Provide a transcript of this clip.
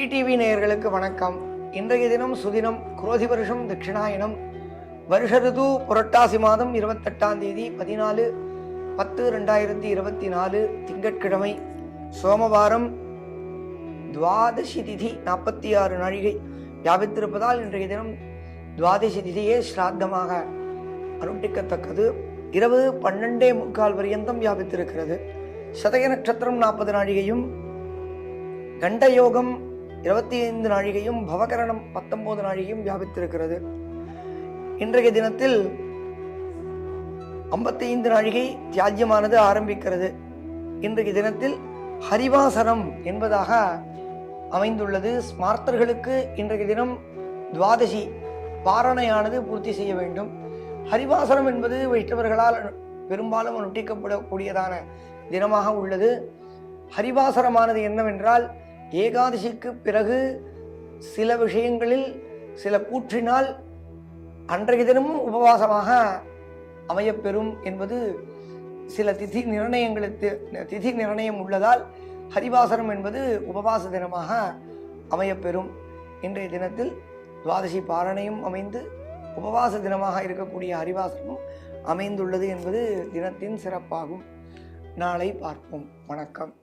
TTV நேயர்களுக்கு வணக்கம். இன்றைய தினம் சுதினம் குரோதி வருஷம் தட்சிணாயனம். வருஷ ரிது புரட்டாசி மாதம் இருபத்தெட்டாம் தேதி பதினாலு பத்து ரெண்டாயிரத்தி இருபத்தி நாலு திங்கட்கிழமை சோமவாரம் துவாதசி திதி நாற்பத்தி ஆறு நாழிகை வியாபித்திருப்பதால் இன்றைய தினம் துவாதசி திதியே ஸ்ராத்தமாக அனுட்டிக்கத்தக்கது. இரவு பன்னெண்டே முக்கால் பரியந்தம் வியாபித்திருக்கிறது சதய நட்சத்திரம் நாற்பது நாழிகையும் கண்ட யோகம் இருபத்தி ஐந்து நாழிகையும் பவகரணம் பத்தொன்பது நாழிகையும் வியாபித்திருக்கிறது. இன்றைய தினத்தில் ஐம்பத்தி ஐந்து நாழிகை தியாஜ்யமானது ஆரம்பிக்கிறது. இன்றைய தினத்தில் ஹரிவாசனம் என்பதாக அமைந்துள்ளது. ஸ்மார்த்தர்களுக்கு இன்றைய தினம் துவாதசி பாரணையானது பூர்த்தி செய்ய வேண்டும். ஹரிவாசனம் என்பது வைஷ்ணவர்களால் பெரும்பாலும் அனுஷ்டிக்கப்படக்கூடியதான தினமாக உள்ளது. ஹரிவாசனமானது என்னவென்றால் ஏகாதசிக்கு பிறகு சில விஷயங்களில் சில கூற்றினால் அன்றைய தினமும் உபவாசமாக அமையப்பெறும் என்பது சில திதி நிர்ணயங்களுக்கு திதி நிர்ணயம் உள்ளதால் ஹரிவாசனம் என்பது உபவாச தினமாக அமையப்பெறும். இன்றைய தினத்தில் துவாதசி பாரணையும் அமைந்து உபவாச தினமாக இருக்கக்கூடிய ஹரிவாசனமும் அமைந்துள்ளது என்பது தினத்தின் சிறப்பாகும். நாளை பார்ப்போம். வணக்கம்.